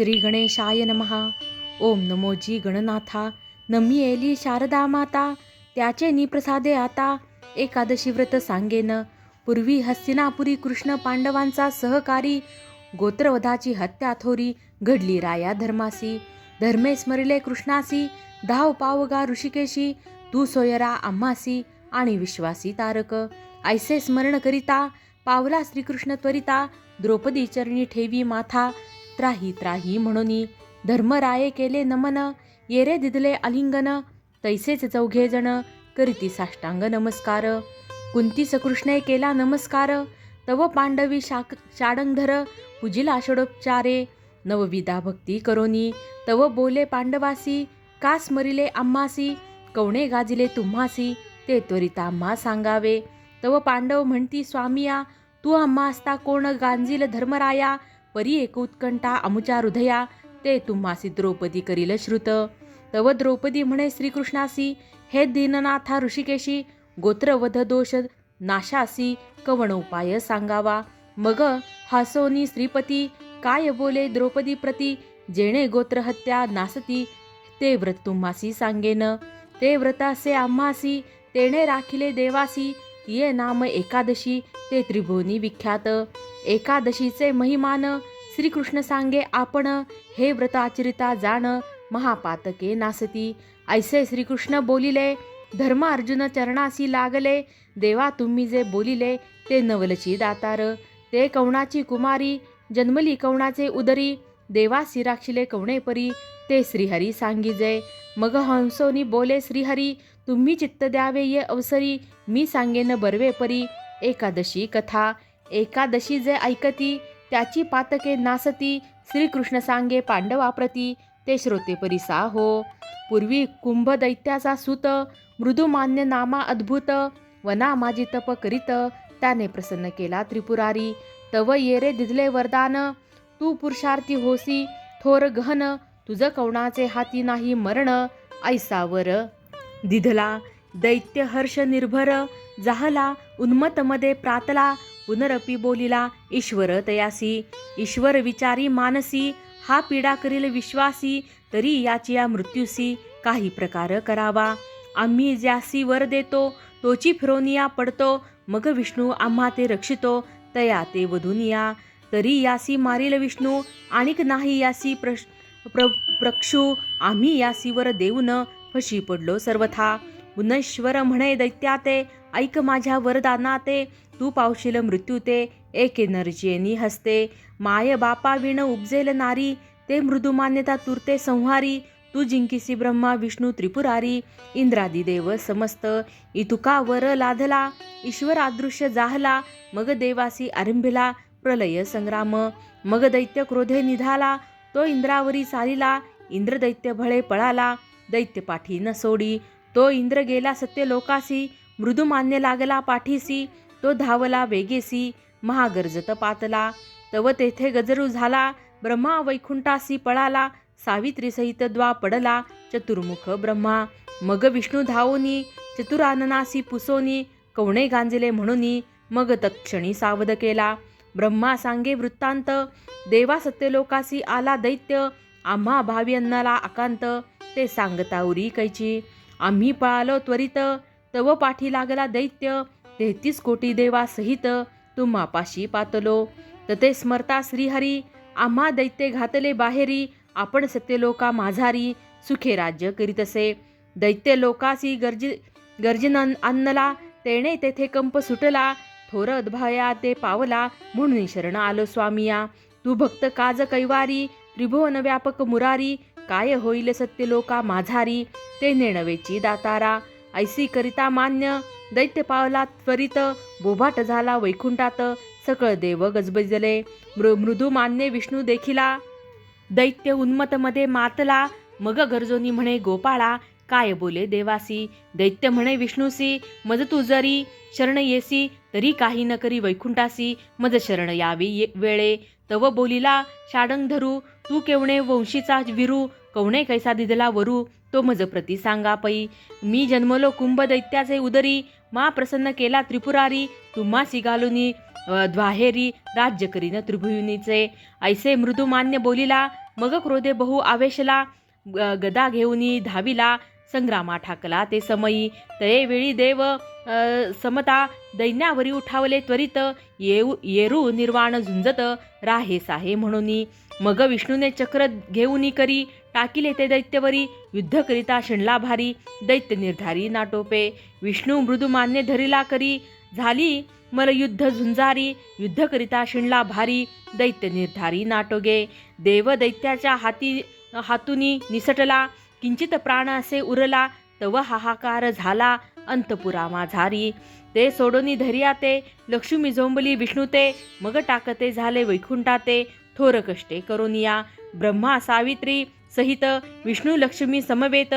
श्री गणेशाय नमहा ओम नमोजी गणनाथा नमी एली शारदा माता. त्याचे निप्रसादे आता. एकादशी व्रत सांगेन. पूर्वी हस्तिनापुरी कृष्ण पांडवांचा सहकारी. गोत्रवधाची हत्या थोरी घडली राया धर्मासी. धर्मे स्मरिले कृष्णासी. धाव पावगा ऋषिकेशी. तू सोयरा आम्हासी. आणि विश्वासी तारक. ऐसे स्मरण करिता. पावला श्रीकृष्ण त्वरिता. द्रौपदी चरणी ठेवी माथा. त्राही त्राही म्हणून धर्मराये केले नमन येरे दिदले आलिंगन तैसेच चौघे जण करीती साष्टांग नमस्कार. कुंती सकृष्णे केला नमस्कार तव पांडवी शाक शाडंगधर पूजिला षडोपचारे नवविदा भक्ती करोनी तव बोले पांडवासी का स्मरिले आम्हासी कवणे गाजिले तुम्हासी ते त्वरित आम्हा सांगावे. तव पांडव म्हणती स्वामिया तू आम्हा असता कोण गांजील धर्मराया परी एक उत्कंठा अमुच्या हृदया ते तुम्हासी द्रौपदी करील श्रुत. तव द्रौपदी म्हणे श्रीकृष्णासी हे दीननाथा ऋषिकेशी गोत्रवध दोष नाशासी कवण उपाय सांगावा? मग हासोनी श्रीपती काय बोले द्रौपदी प्रती? जेणे गोत्रहत्या नासती ते व्रत तुम्हासी सांगेन. ते व्रतासे आम्हासी तेणे राखिले देवासी ये नाम एकादशी ते त्रिभुवनी विख्यात. एकादशीचे महिमान श्रीकृष्ण सांगे आपण हे व्रत आचरिता जाण महापातके नासती. ऐसे श्रीकृष्ण बोलिले धर्म अर्जुन चरणासी लागले देवा तुम्ही जे बोलिले ते नवलची दातार. ते कवणाची कुमारी जन्मली कवणाचे उदरी देवा सिराक्षिले कवणे परी ते श्रीहरी सांगिजे. मग हंसोनी बोले श्रीहरी तुम्ही चित्त द्यावे ये अवसरी मी सांगेन बर्वे परी एकादशी कथा. एकादशी जे ऐकती त्याची पातके नासती श्रीकृष्ण सांगे पांडवाप्रती ते श्रोते परिसा हो. पूर्वी कुंभ दैत्याचा सुत मृदुमान्य नामा अद्भुत वना माझी तप करीत त्याने प्रसन्न केला त्रिपुरारी. तव येरे दिदले वरदान तू पुरुषार्थी होसी थोर गहन तुझ कवणाचे हाती नाही मरण ऐसावर दिधला दैत्य हर्ष निर्भर जाहला उन्मतमध्ये प्रातला पुनरपी बोलिला ईश्वर तयासी ईश्वर विचारी मानसी हा पीडा करील विश्वासी तरी याची या मृत्यूसी काही प्रकार करावा. आम्ही ज्यासी वर देतो तोची फिरोनिया पडतो मग विष्णू आम्हा ते रक्षितो तया ते वधुनिया तरी यासी मारील विष्णू आणिक नाही यासी प्रश प्र प्रक्षू आम्ही यासीवर देऊन फशी पडलो सर्वथा. पुनश्वर म्हणे दैत्याते ऐक माझ्या वरदानाते तू पावशील मृत्यू ते एके नरचेनी हसते. माय बापा विण उपजेल नारी ते मृदू मान्यता तुरते संहारी तू जिंकिसी ब्रह्मा विष्णू त्रिपुरारी. इंद्रादी देव समस्त इतुका वर लाधला ईश्वर अदृश्य जाहला मग देवासी आरंभिला प्रलय संग्राम. मग दैत्य क्रोधे निधाला तो इंद्रावरी चालिला इंद्र दैत्य भळे पळाला दैत्य पाठी न सोडी. तो इंद्र गेला सत्य लोकासी मृदू मान्य लागला पाठीसी तो धावला वेगेसी महागर्जत पातला. तव तेथे गजरू झाला ब्रह्मा वैकुंठासी पळाला सावित्री सहित द्वा पडला चतुर्मुख ब्रह्मा. मग विष्णू धावोनी चतुराननासी पुसोनी कवणे गांजले म्हणूनी मग तत्क्षणी सावध केला. ब्रह्मा सांगे वृत्तांत देवा सत्यलोकासी आला दैत्य आम्हा भावी अन्नाला आकांत ते सांगता उरी कैची. आम्ही पळालो त्वरित. तव पाठी लागला दैत्य. तेहतीस कोटी देवासहित तुम्हा पाशी पातलो. तते स्मरता श्रीहरी. आम्हा दैत्य घातले बाहेरी. आपण सत्यलोका माझारी. सुखे राज्य करीतसे. दैत्य लोकासी गर्जी गर्जन अन्नला. तेणे तेथे कंप सुटला. थोर अद्भया ते पावला. म्हणून शरण आलो स्वामिया. तू भक्त काज कैवारी त्रिभुवन व्यापक मुरारी. काय होईल सत्य लोका माझारी? ते नेणवेची दातारा. ऐसी करिता मान्य दैत्य पावला त्वरित बोभाट झाला वैकुंठात सकळ देव गजबजले. मृ मृदू मान्य विष्णू देखिला. दैत्य उन्मतमध्ये मातला मग गरजोनी म्हणे गोपाळा काय बोले देवासी? दैत्य म्हणे विष्णूसी मज तू जरी शरण येसी तरी काही न करी वैकुंठासी मज शरण यावी ये- वेळे. तव बोलिला शाडंग धरू तू केवणे वंशीचा विरू कवणे कैसा दिदला वरू तो मज प्रती सांगा पै। मी जन्मलो कुंभ दैत्याचे उदरी मा प्रसन्न केला त्रिपुरारी तुम्हा सिगालुनी द्वाहेरी राज्य करीन त्रिभुवनीचे। ऐसे मृदू मान्य बोलिला मग क्रोधे बहु आवेशला ग- गदा घेऊनी धाविला संग्रामा ठाकला ते समयी। तये वेळी देव समता दैन्यावरी उठावले त्वरित येऊ येरू निर्वाण झुंजत राहे साहे म्हणून। मग विष्णूने चक्र घेऊनी करी टाकिले ते दैत्यवरी. युद्ध करिता शिणला भारी दैत्य निर्धारी नाटोपे. विष्णू मृदू मान्य धरिला करी. झाली मल युद्ध झुंजारी. युद्ध करिता शिणला भारी दैत्य निर्धारी नाटोगे. देव दैत्याच्या हाती हातुनी निसटला. किंचित प्राण असे उरला. तव हाहाकार झाला. अंतपुरा माझारी ते सोडोनी धरिया ते. लक्ष्मी झोंबली विष्णू ते. मग टाकते झाले वैकुंठाते. थोर कष्टे करोनिया. ब्रह्मा सावित्री. सहित विष्णू लक्ष्मी समवेत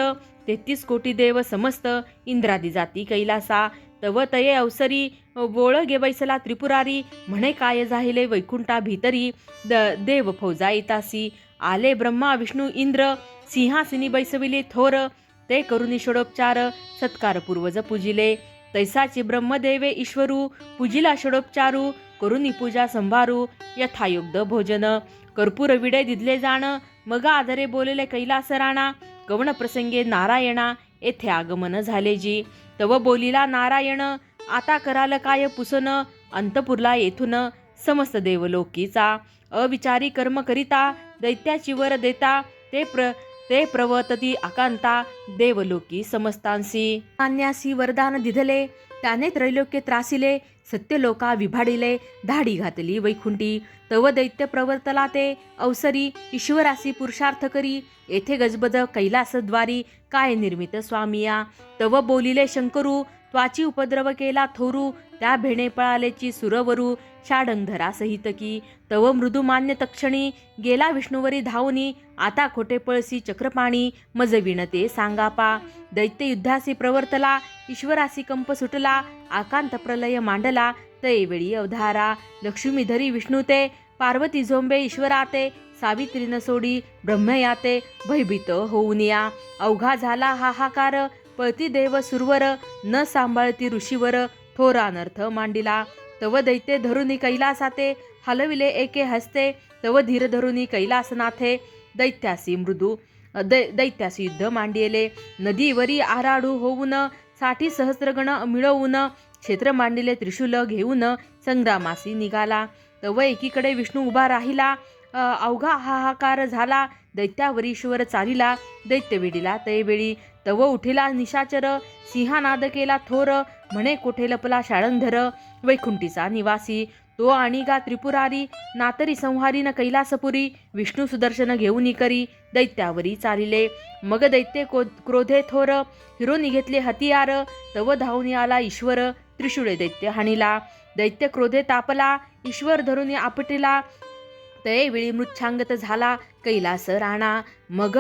तेहतीस कोटी देव समस्त इंद्रादी जाती कैलासा. तव तये अवसरी बोळ गे बैसला त्रिपुरारी म्हणे काय जाहिले वैकुंठा भीतरी. द देव फौजा येतासी आले ब्रह्मा विष्णू इंद्र सिंहासिनी बैसविले थोर. ते करुणी षडोपचार सत्कार पूर्वज पूजिले. तैसाची ब्रह्मदेवे ईश्वरू पूजिला षडोपचारू करुणी पूजा संभारू यथायुग्ध भोजन. कर्पूर विडे दिदले जाण मग आदरे बोलले कैलास राणा कवण प्रसंगे नारायणा येथे आगमन झाले जी. तव बोलीला नारायण आता कराल काय पुसन? अंतपुरला येथून समस्त देवलोकीचा. अविचारी कर्म करिता दैत्याची वर देता. ते प्र ते प्रवतती आकांता देवलोकी समस्तांसी. अन्यासी वरदान दिधले त्याने त्रैलोक्य त्रासिले सत्यलोका विभाडिले धाडी घातली वैकुंठी. तव दैत्य प्रवर्तला ते अवसरी ईश्वरासी पुरुषार्थ करी. येथे गजबद कैलासद्वारी काय निर्मित स्वामिया? तव बोलिले शंकरू त्वाची उपद्रव केला थोरू त्या भेणे पळालेची सुरवरू षाडंधरा सहित की. तव मृदू मान्य तक्षणी गेला विष्णुवरी धावनी आता खोटे पळसी चक्रपाणी मजविण ते सांगापा. दैत्य युद्धासी प्रवर्तला ईश्वरासी कंप सुटला आकांत प्रलय मांडला तैवेळी अवधारा. लक्ष्मीधरी विष्णुते विष्णू ते पार्वती झोंबे ईश्वराते सावित्री न सोडी ब्रह्मयाते भयभीत होऊन या. अवघा झाला हाहाकार पळती देव सुरवर न सांभाळती ऋषीवर थोरानर्थ मांडिला तव दैते धरुनी कैलासाते हलविले एके हस्ते तव धीर धरुनी कैलासनाथे दैत्यासी मृदू दै दैत्यासी युद्ध मांडिले नदीवरी आराडू होऊन साठी सहस्रगण मिळवून क्षेत्र मांडिले त्रिशूल घेऊन संग्रामासी निघाला तव एकीकडे विष्णू उभा राहिला अवघा हाहाकार झाला दैत्यावरीश्वर चालिला दैत्य तयवेळी तव उठिला निशाचर सिंहानाद केला थोर म्हणे कोठे लपला शाळंधर वैकुंठीचा निवासी. तो आणि गा त्रिपुरारी नातरी संहारी न कैलासपुरी विष्णू सुदर्शन घेऊन करी दैत्यावरी चालिले. मग दैत्य को क्रोधे थोर हिरोनी घेतले हतियार तव धावून आला ईश्वर त्रिशूळे दैत्य हाणिला. दैत्य क्रोधे तापला ईश्वर धरून आपटिला. तयेवेळी मृच्छांगत झाला कैलास राणा. मग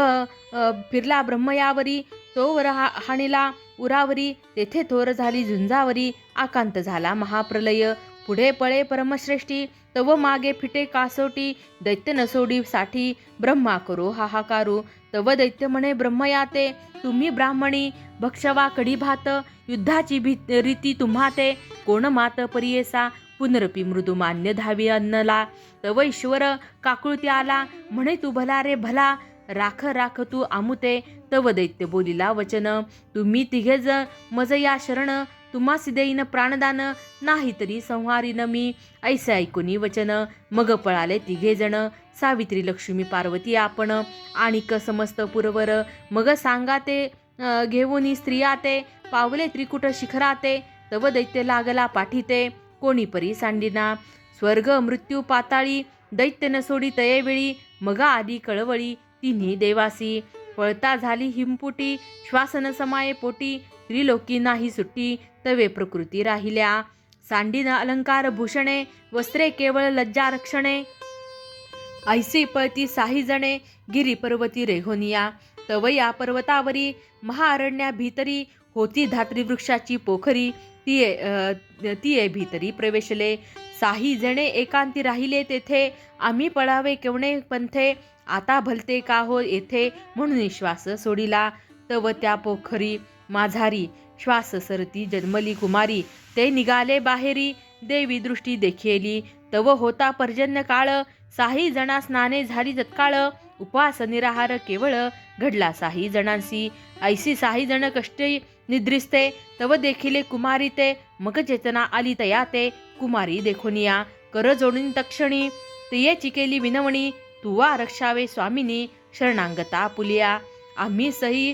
फिरला ब्रह्मयावरी तोवर हा हाणिला. उरावरी तेथे थोर झाली झुंजावरी आकांत झाला महाप्रलय. पुढे पळे परमश्रेष्ठी तव मागे फिटे कासोटी दैत्य नसोडी साठी ब्रह्मा करो हाहाकारू. तव दैत्य म्हणे ब्रह्मयाते तुम्ही ब्राह्मणी भक्षवा कढी भात युद्धाची भी रीती तुम्हा ते कोण मात परियेसा पुनरपी मृदू मान्य धावी अन्नला. तव ईश्वर काकुळती आला म्हणे तू भला रे भला राख राख तू आमुते तव दैत्य बोलिला वचन तुम्ही तिघे ज मज या शरण तुम्हासी देईन प्राणदान नाही तरी संहारीन मी. ऐसे ऐकुनी वचन मग पळाले तिघे जण सावित्री लक्ष्मी पार्वती आपण आणिक समस्त पुरवर. मग सांगा ते घेऊन स्त्रिया ते पावले त्रिकुट शिखराते तव दैत्य लागला पाठीते कोणी परी सांडिना. स्वर्ग मृत्यू पाताळी दैत्य न सोडी तयेवेळी मग आधी कळवळी तिन्ही देवासी. पळता झाली हिमपुटी श्वासन समाये पोटी त्रिलोकी नाही सुट्टी तवे प्रकृती राहिल्या. सांडीन अलंकार भूषणे वस्त्रे केवळ लज्जा रक्षणे ऐसी पळती साही जणे गिरी पर्वती रेघोनिया तवया पर्वतावरी महाअरण्या भीतरी होती धात्री वृक्षाची पोखरी. तिये तिये भीतरी प्रवेशले. साही जणे एकांती राहिले तेथे आम्ही पळावे केवणे पंथे. आता भलते का हो येथे? म्हणून श्वास सोडिला. तव त्या पोखरी माझारी. श्वास सरती जन्मली कुमारी. ते निघाले बाहेरी. देवी दृष्टी देखेली. तव होता पर्जन्य काळ. साही जणा स्नाने झाली तत्काळ उपवास निराहार केवळ घडला साही जणांसी ऐसी साही जण कष्टे निद्रिस्ते. तव देखिले कुमारी ते. मग चेतना आली तया ते. कुमारी देखोनिया. कर जोडून तक्षणी. तियेची चिकेली विनवणी. तुवा रक्षावे स्वामिनी शरणांगता पुलिया. आम्ही सही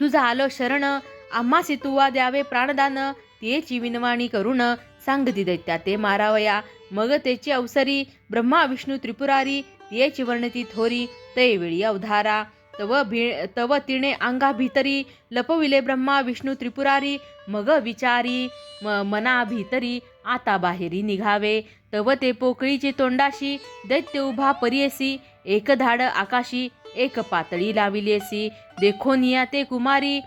तुझा आलो शरण. आम्हासी तुवा द्यावे प्राणदान. तेची विनवाणी करून सांगती दैत्या ते मारावया. मग तेची अवसरी ब्रह्मा विष्णू त्रिपुरारी. तियेची वर्णती थोरी ते वेळी अवधारा. तव भी तव तिने अंगा भीतरी. लपविले ब्रह्मा विष्णू त्रिपुरारी. मग विचारी म मना भीतरी. आता बाहेरी निघावे. तव ते पोकळीची तोंडाशी दैत्य उभा परियसी एक धाड आकाशी एक पातळी लाविलेसी देखोनिया ते कुमारी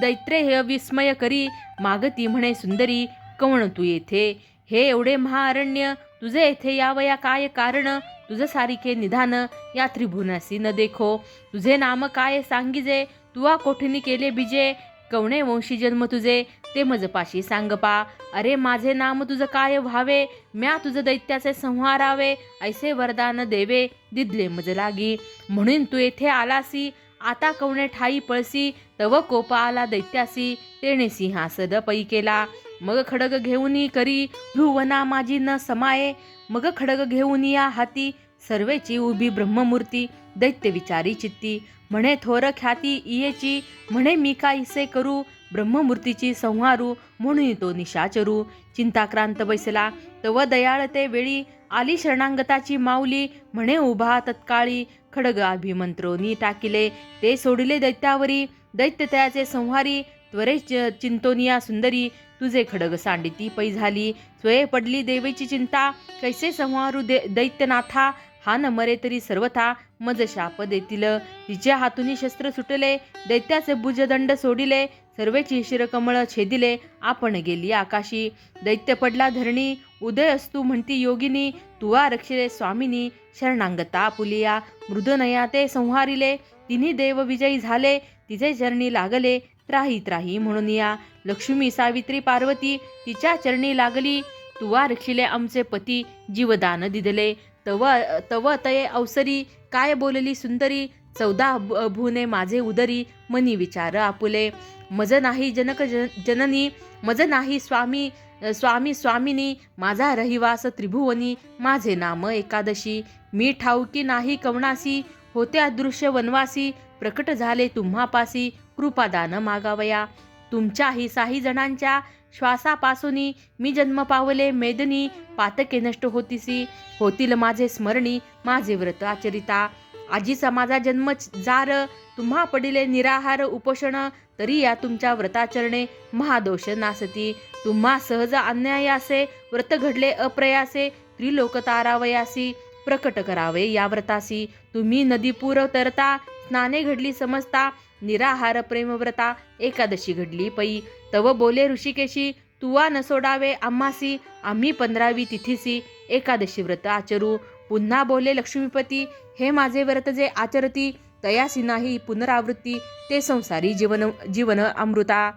दैत्रेय विस्मय करी मागती म्हणे सुंदरी कवण तू येथे? हे एवढे महाअरण्य तुझे येथे यावया काय कारण? तुझ सारिके निधान या त्रिभुवनासी न देखो. तुझे नाम काय सांगिजे? तुवा कोठिनी केले बिजे? कवणे वंशी जन्म तुझे ते मजपाशी सांग पा अरे माझे नाम तुझं काय व्हावे? म्या तुझं दैत्याचे संहारावे. ऐसे वरदान देवे दिदले मज लागी. म्हणून तू येथे आलासी. आता कवणे ठाई पळसी तव कोप आला दैत्यासी. तेणे सिंहासद पै केला. मग खडग घेऊन करी भ्रुवना माझी न समाये. मग खडग घेऊन या हाती सर्वेची उभी ब्रह्ममूर्ती दैत्य विचारी चित्ती. म्हणे थोर ख्याती इयेची म्हणे मी काहीसे करू? ब्रह्ममूर्तीची संहारू म्हणून तो निशाचरू चिंताक्रांत बैसला. तव दयाळते वेळी आली शरणांगताची माऊली म्हणे उभा तत्काळी खडग अभिमंत्रोनी टाकिले. ते सोडिले दैत्यावरी दैत्य त्याचे संहारी त्वरे च- चिंतोनिया सुंदरी तुझे खडग सांडिती पै झाली. स्वये पडली देवीची चिंता कैसे संहारू दे दैत्यनाथा? हा न मरे तरी सर्वथा मज शाप देतील तिच्या हातून शस्त्र सुटले दैत्याचे भुजदंड सोडिले सर्वेची शिरकमळ छेदिले आपण गेली आकाशी. दैत्य पडला धरणी उदय असतू म्हणती योगिनी तुवा रक्षिले स्वामिनी शरणांगता पुलिया मृदनया ते संहारिले तिन्ही देव विजयी झाले तिचे चरणी लागले त्राही त्राही म्हणून या. लक्ष्मी सावित्री पार्वती तिच्या चरणी लागली तुवा रक्षिले आमचे पती जीवदान दिदले. तव तव तये अवसरी काय बोलली सुंदरी? चौदा भुने माझे उदरी मनी विचार आपुले. मज नाही जनक जन- जननी मज नाही स्वामी स्वामी स्वामिनी माझा रहिवास त्रिभुवनी माझे नाम एकादशी. मी ठाऊकी नाही कवणासी होते अदृश्य वनवासी प्रकट झाले तुम्हापासी कृपादान मागावया. तुमच्याही साही जणांच्या श्वासापासूनी मी जन्म पावले मेदनी पातके नष्ट होतीसी. होतील माझे स्मरणी माझे व्रत आचरिता. आजीचा माझा जन्म जार तुम्हा पडिले निराहार उपोषण तरी या तुमच्या व्रताचरणे महादोष नासती. तुम्हा सहज अन्यायासे व्रत घडले अप्रयासे त्रिलोक तारावयासी प्रकट करावे या व्रतासी. तुम्ही नदीपूर तरता स्नाने घडली समजता निराहार प्रेमव्रता एकादशी घडली पई. तव बोले ऋषिकेशी तुवा न सोडावे आम्हासी आम्ही पंधरावी तिथीसी एकादशी व्रत आचरू. पुन्हा बोले लक्ष्मीपती हे माझे व्रत जे आचरती तयासी नाही पुनरावृत्ती ते संसारी जीवन जीवन अमृता.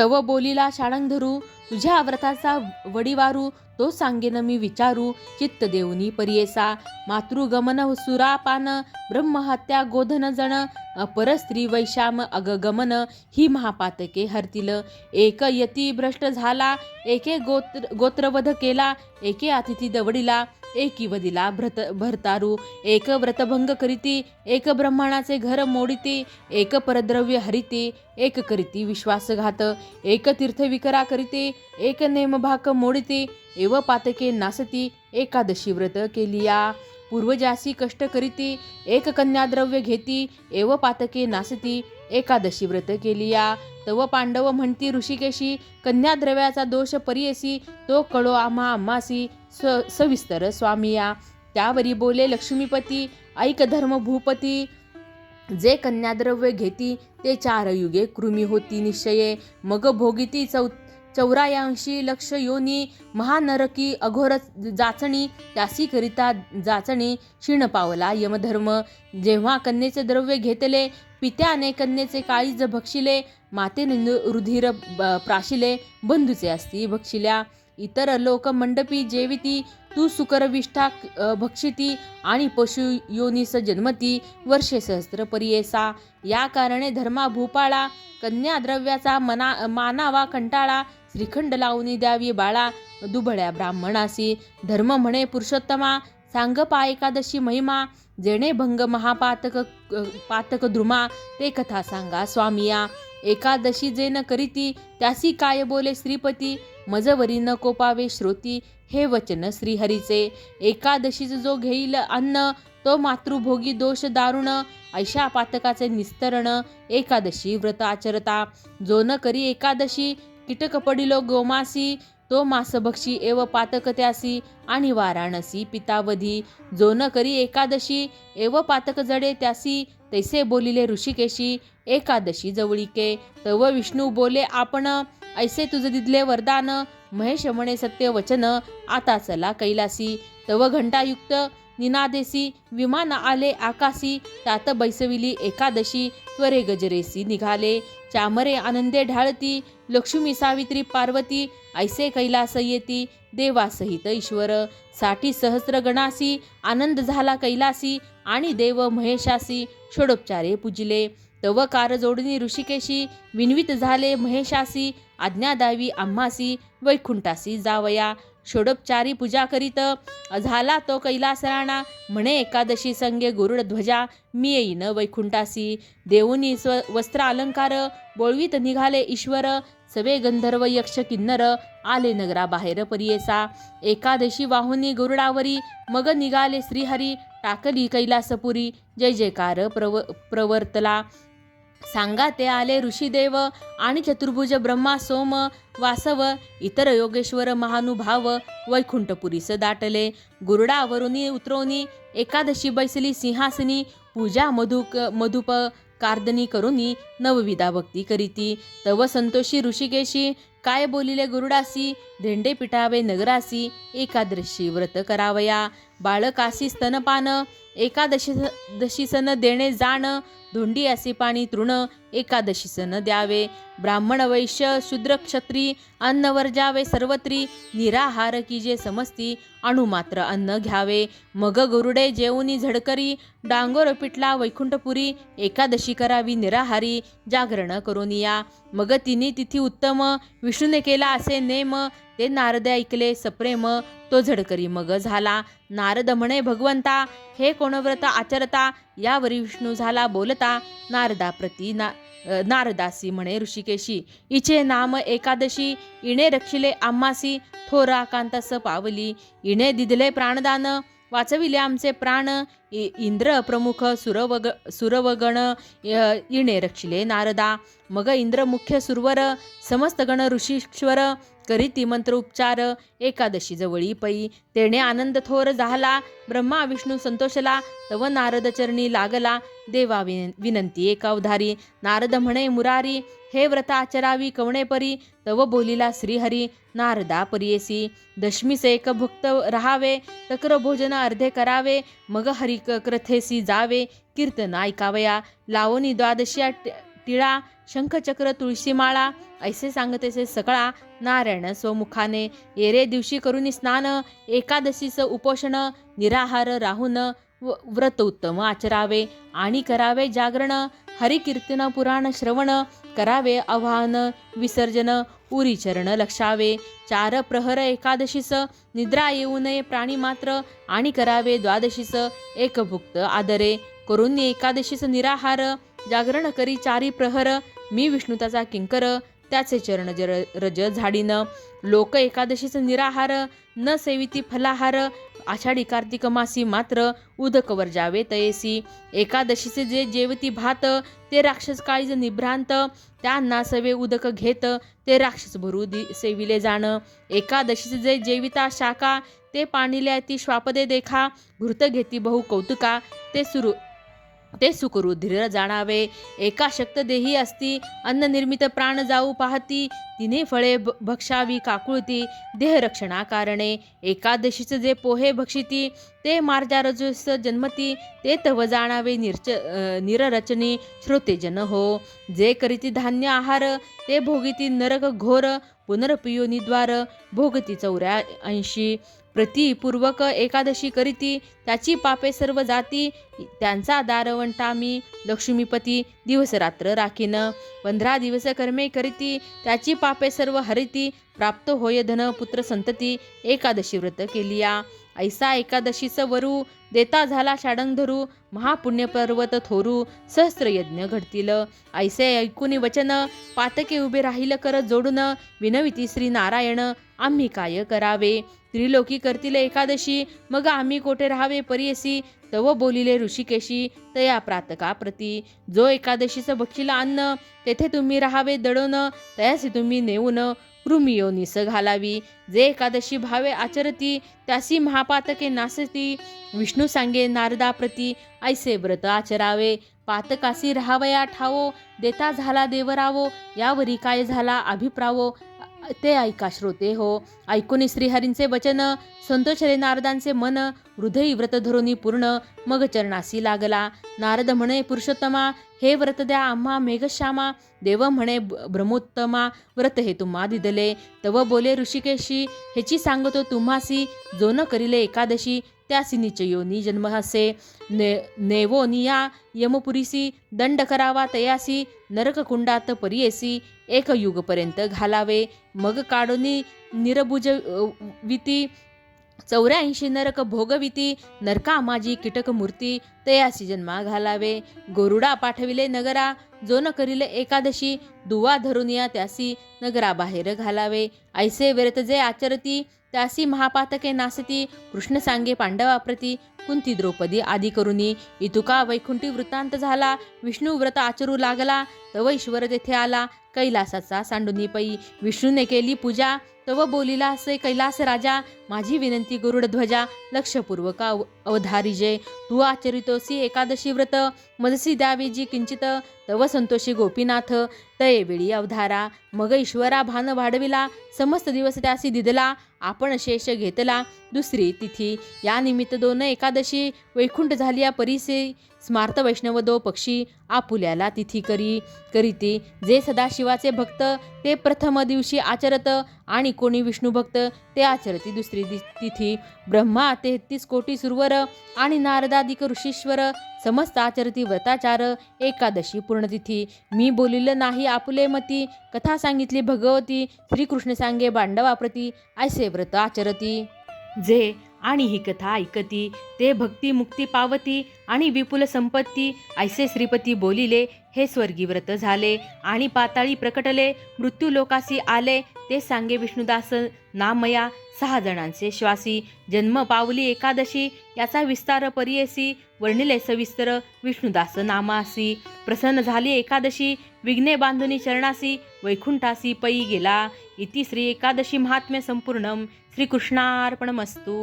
तव बोलीला शाळंग धरू तुझ्या व्रताचा वडीवारू तो सांगेन मी विचारू चित्त देऊनी परियेसा मातृगमन सुरापान ब्रह्महत्या गोधन जण परस्त्री वैशाम अगगमन ही महापातके हरतील. एक यती भ्रष्ट झाला एके गोत्र गोत्रवध केला एके अतिथी दवडीला एकीवदिला भ्रत भरतारू एक व्रतभंग करीती एक ब्रह्माणाचे घर मोडिती एक परद्रव्य हरिती एक करीती विश्वासघात एक तीर्थविकरा करीते एक नेमभाक मोडिती एव पातके नासती एकादशी व्रत केलिया. पूर्वजासी कष्ट करीती एक कन्याद्रव्य घेती एव पातके नासती एकादशी व्रत केलिया. तव पांडव म्हणती ऋषिकेशी कन्याद्रव्याचा दोष परियसी तो कळो आम्हा आम्हासी स सविस्तर. स्वामिया त्यावरी बोले लक्ष्मीपती ऐक धर्म भूपती. जे कन्याद्रव्य घेती ते चार युगे कृमी होती निश्चये. मग भोगिती चौ चौरायांशी लक्ष योनी महानरकी अघोर जाचणी त्यासी करिता जाचणी क्षीण पावला यमधर्म. जेव्हा कन्येचे द्रव्य घेतले पित्याने कन्येचे काळीज भक्षिले मातेने रुधिर प्राशिले बंधूचे असती भक्षिल्या. इतर लोक मंडपी जेविती तू सुकरविष्ठा भक्षिती आणि पशु योनिस जन्मती वर्षे सहस्त्र परियेसा या कारणे धर्मा भूपाळा कन्या द्रव्याचा मना मानावा कंटाळा श्रीखंड लावणी द्यावी बाळा दुबळ्या ब्राह्मणासी. धर्म म्हणे पुरुषोत्तमा सांग पा एकादशी महिमा जेणे भंग महापातक पातक द्रुमा ते कथा सांगा स्वामिया. एकादशी जे न करीती त्यासी काय बोले श्रीपती? मजवरी न कोपावे श्रोती हे वचन श्रीहरीचे. एकादशीच जो घेईल अन्न तो मातृभोगी दोष दारुण ऐशा पातकाचे निस्तरण एकादशी व्रत आचरता. जो न करी एकादशी कीटक पडिलो गोमासी तो मासभक्षी एव पातक त्यासी आणि वाराणसी पितावधी. जो न करी एकादशी एव पातक जडे त्यासी तैसे बोलिले ऋषिकेशी एकादशी जवळीके. तव विष्णू बोले आपण ऐसे तुझ दिदले वरदान महेश म्हणे सत्य वचन आता चला कैलासी. तव घंटायुक्त निनादेसी विमान आले आकाशी तात बैसविली एकादशी त्वरे गजरेसी निघाले. चामरे आनंदे ढाळती लक्ष्मी सावित्री पार्वती ऐसे कैलास येती देवासहित ईश्वर. साठी सहस्र गणासी आनंद झाला कैलासी आणि देव महेशासी षोडोपचारे पूजिले. तव कार जोडणी ऋषिकेशी विनवित झाले महेशासी आज्ञादावी आम्हासी वैकुंठासी जावया. षोडोपचारी पूजा करीत झाला तो कैलास राणा म्हणे एकादशी संगे गुरुड ध्वजा मी येईन वैकुंठासी. देऊनी स्व वस्त्र अलंकार बोळवीत निघाले ईश्वर सवे गंधर्व यक्ष किन्नर आले नगराबाहेर परियेसा. एकादशी वाहुनी गरुडावरी मग निघाले श्रीहरी टाकली कैलासपुरी. जय जयकार प्रव प्रवर्तला. सांगा ते आले ऋषीदेव आणि चतुर्भुज ब्रह्मा सोम वासव इतर योगेश्वर महानुभाव वैकुंठपुरीस दाटले. गुरुडावरुनी उतरवणी एकादशी बैसली सिंहासनी पूजा मधुक मधुप कार्दनी करुनी नवविधा भक्ती करीती. तव संतोषी ऋषिकेशी काय बोलिले गुरुडासी धेंडे पिटावे नगरासी एकादशी व्रत करावया. बाळकासी स्तनपान एकादशी दशीसन देणे जाण धोंडी असे पाणी तृण एकादशीसन द्यावे. ब्राह्मण वैश्य शूद्र क्षत्री अन्न वर्जावे सर्वत्री निराहार की जे समजती अणुमात्र अन्न घ्यावे. मग गरुडे जेवणी झडकरी डांगोर पिटला वैकुंठपुरी एकादशी करावी निराहारी जागरण करून या. मग तिने तिथी उत्तम विष्णूने केला असे नेम ते नारद ऐकले सप्रेम तो झडकरी. मग झाला नारद म्हणे भगवंता हे कोण व्रत आचरता? यावरी विष्णू झाला बोलता नारदा प्रती ना नारदासी म्हणे ऋषिकेशी. इचे नाम एकादशी इणे रक्षिले आम्हासी थोरा कांतास पावली इणे दिदले प्राणदान वाचविले आमचे प्राण. इ- इंद्र प्रमुख सुरवग सुरवगण य- इणे रक्षिले नारदा. मग इंद्र मुख्य सुरवर समस्त गण ऋषीश्वर करीती मंत्र उपचार एकादशी जवळी पै. तेणे आनंद थोर झाला ब्रह्मा विष्णू संतोषला तव नारद चरणी लागला. देवा विन- विनंती एकावधारी नारद म्हणे मुरारी हे व्रत आचरावी कवणे परी? तव बोलिला श्रीहरी नारदा परियेसी. दशमीस एक भुक्त राहावे तक्र भोजन अर्धे करावे मग हरी क्रथेसी जावे कीर्तन ऐकावया. लावणी द्वादशी टिळा शंखचक्र तुळशीमाळा ऐसे सांगतेसे सकळा नारायण स्वमुखाने. येरे दिवशी करून स्नान एकादशीचं उपोषण निराहार राहून व- व्रत उत्तम आचरावे. आणि करावे जागरण हरिकीर्तन पुराण श्रवण करावे आव्हान विसर्जन उरी चरण लक्षावे. चार प्रहर एकादशीस निद्रा येऊ नये प्राणी मात्र. आणि करावे द्वादशीस एकभुक्त आदरे. करून एकादशीस निराहार. जागरण करी चारी प्रहर मी विष्णुताचा किंकर त्याचे चरण जर रज झाडीन. लोक एकादशीचं निराहार. न सेविती फलाहार. आषाढी कार्तिक मासी मात्र उदकवर जावे तयेसी. एकादशीचे जे जेवती भात ते राक्षस काळीज निभ्रांत त्यांना सवे उदक घेत ते राक्षस भरू दि सेविले जाण. एकादशीचे जे जेविता शाखा ते पाणीले अति श्वापदे देखा. घृत घेती बहु कौतुका ते सुरू ते सुकरू धीर जाणावे. एका शक्त देही असती अन्न निर्मित प्राण जाऊ पाहती तिने फळे भ- भक्षावी काकुळती देहरक्षणा कारणे एकादशीचे जे पोहे भक्षिती ते मार्जारजस जन्मती ते तव जाणावे निर्च निररचनी श्रोतेजन हो. जे करीती धान्य आहार ते भोगिती नरक घोर पुनरपियोनिद्वार भोगती चौऱ्या ऐंशी. प्रतिपूर्वक एकादशी करीती त्याची पापे सर्व जाती त्यांचा दारवंटा मी लक्ष्मीपती दिवसरात्र राखीन. पंधरा दिवस कर्मे करीती त्याची पापे सर्व हरिती प्राप्त होय धन पुत्र संतती एकादशी व्रत केलिया. ऐसा एकादशीचं वरू देता झाला शाडंग धरू महापुण्य पर्वत थोरू सहस्त्र यज्ञ घडतील. ऐसे ऐकून वचन पातके उभे राहील कर जोडून विनविती श्री नारायण आम्ही काय करावे? त्रिलोकी करतील एकादशी मग आम्ही कोठे राहावे परियसी? तव बोलिले ऋषिकेशी तया प्रातका प्रती. जो एकादशीचं बक्षीला अन्न तेथे तुम्ही राहावे दडवणं तयासी तुम्ही नेऊन कृमियो निस घालावी. जे एकादशी भावे आचरती त्यासी महापातके नासती. विष्णू सांगे नारदाप्रती ऐसे व्रत आचरावे. पातकासी राहावया ठावो देता झाला देवरावो यावरी काय झाला अभिप्रावो. ते ऐका श्रोते हो. ऐकून श्रीहरींचे वचन संतोषरे नारदांचे मन हृदयी व्रत धरोनी पूर्ण मग चरणासी लागला. नारद म्हणे पुरुषोत्तमा हे व्रत द्या आम्हा मेघश्यामा देव म्हणे ब्रह्मोत्तमा व्रत हे तुम्हा दिदले. तव बोले ऋषिकेशी ह्याची सांगतो तुम्हासी जो न करिले एकादशी त्यासी योनी जन्म हसे ने नेवोनिया यमपुरीसी दंड करावा तयासी नरककुंडात परियेसी एक युगपर्यंत घालावे. मग काढोनी निरभुज विती चौऱ्याऐंशी नरक भोगविती नरका माझी कीटक मूर्ती तयासी जन्मा घालावे. गोरुडा पाठविले नगरा जो न करिले एकादशी दुवा धरून या त्यासी नगराबाहेर घालावे. ऐसे व्रत जे आचरती त्यासी महापातके नासती कृष्ण सांगे पांडवाप्रती कुंती द्रौपदी आदी करुनी. इतुका वैकुंठी वृत्तांत झाला विष्णू व्रत आचरू लागला तव ईश्वर तेथे आला कैलासाचा सांडुनी पै विष्णूने केली पूजा. तव बोलिला असे कैलास राजा माझी विनंती गरुडध्वजा लक्षपूर्वक अव- अवधारिजे तू आचरितोसी एकादशी व्रत मजसी द्यावी जी किंचित. तव संतोषी गोपीनाथ तयेवेळी अवधारा. मग ईश्वरा भान वाढविला समस्त दिवस त्यासी दिदला आपण शेष घेतला. दुसरी तिथी या निमित्त दोन एकादशी वैकुंठ झाली या परिसे. स्मार्त वैष्णवदो पक्षी आपुल्याला तिथी करी करीती. जे सदाशिवाचे भक्त ते प्रथम दिवशी आचरत आणि कोणी विष्णू भक्त ते आचरती दुसरी दि- तिथी. ब्रह्मा तेहतीस कोटी सुरवर आणि नारदादिक ऋषीश्वर समस्त आचरती व्रताचार एकादशी पूर्णतिथी. मी बोलिलं नाही आपुले मती कथा सांगितली भगवती. श्रीकृष्ण सांगे बांडवाप्रती ऐसे व्रत आचरती. जे आणि ही कथा ऐकती ते भक्ती मुक्ती पावती आणि विपुल संपत्ती ऐसे श्रीपती बोलिले हे स्वर्गी व्रत झाले आणि पाताळी प्रकटले मृत्यू लोकासी आले ते सांगे विष्णुदास नामया सहा जणांचे श्वासी जन्म पावली एकादशी याचा विस्तार परियसी वर्णिले सविस्तर विष्णुदास नामासी प्रसन्न झाली एकादशी विघ्ने बांधुनी चरणासी वैकुंठासी पै गेला इति श्री एकादशी महात्म्य संपूर्णम श्रीकृष्णार्पणमस्तू.